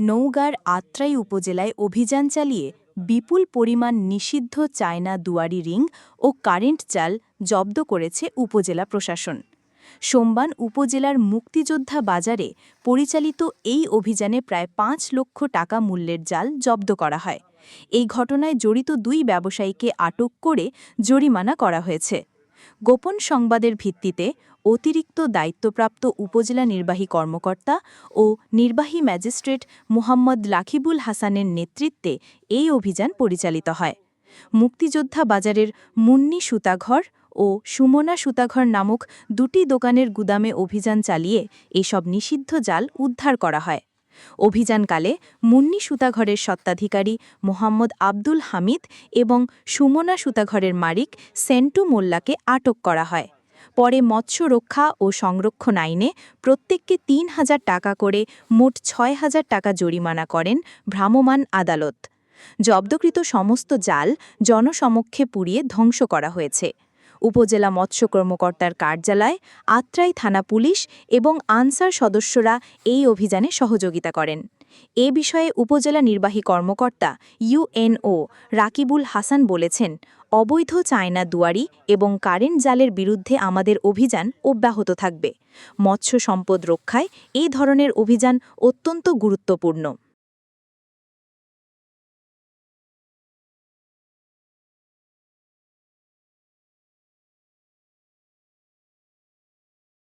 নওগাঁর আত্রাই উপজেলায় অভিযান চালিয়ে বিপুল পরিমাণ নিষিদ্ধ চায়না দুয়ারি রিং ও কারেন্ট জাল জব্দ করেছে উপজেলা প্রশাসন। সোমবার উপজেলার মুক্তিযোদ্ধা বাজারে পরিচালিত এই অভিযানে প্রায় পাঁচ লক্ষ টাকা মূল্যের জাল জব্দ করা হয়। এই ঘটনায় জড়িত দুই ব্যবসায়ীকে আটক করে জরিমানা করা হয়েছে। গোপন সংবাদের ভিত্তিতে অতিরিক্ত দায়িত্বপ্রাপ্ত উপজেলা নির্বাহী কর্মকর্তা ও নির্বাহী ম্যাজিস্ট্রেট মোহাম্মদ লাখিবুল হাসানের নেতৃত্বে এই অভিযান পরিচালিত হয়। মুক্তিযোদ্ধা বাজারের মুন্নি সুতাঘর ও সুমনা সুতাঘর নামক দুটি দোকানের গুদামে অভিযান চালিয়ে এসব নিষিদ্ধ জাল উদ্ধার করা হয়। অভিযানকালে মুন্নি সুতাঘরের সত্ত্বাধিকারী মোহাম্মদ আব্দুল হামিদ এবং সুমনা সুতাঘরের মালিক সেন্টু মোল্লাকে আটক করা হয়। পরে মৎস্য রক্ষা ও সংরক্ষণ আইনে প্রত্যেককে তিন হাজার টাকা করে মোট ছয় হাজার টাকা জরিমানা করেন ভ্রাম্যমাণ আদালত। জব্দকৃত সমস্ত জাল জনসমক্ষে পুড়িয়ে ধ্বংস করা হয়েছে। উপজেলা মৎস্য কর্মকর্তার কার্যালয়, আত্রাই থানা পুলিশ এবং আনসার সদস্যরা এই অভিযানে সহযোগিতা করেন। এ বিষয়ে উপজেলা নির্বাহী কর্মকর্তা ইউএনও রাকিবুল হাসান বলেছেন, অবৈধ চায়না দুয়ারি এবং কারেন্ট জালের বিরুদ্ধে আমাদের অভিযান অব্যাহত থাকবে। মৎস্য সম্পদ রক্ষায় এই ধরনের অভিযান অত্যন্ত গুরুত্বপূর্ণ।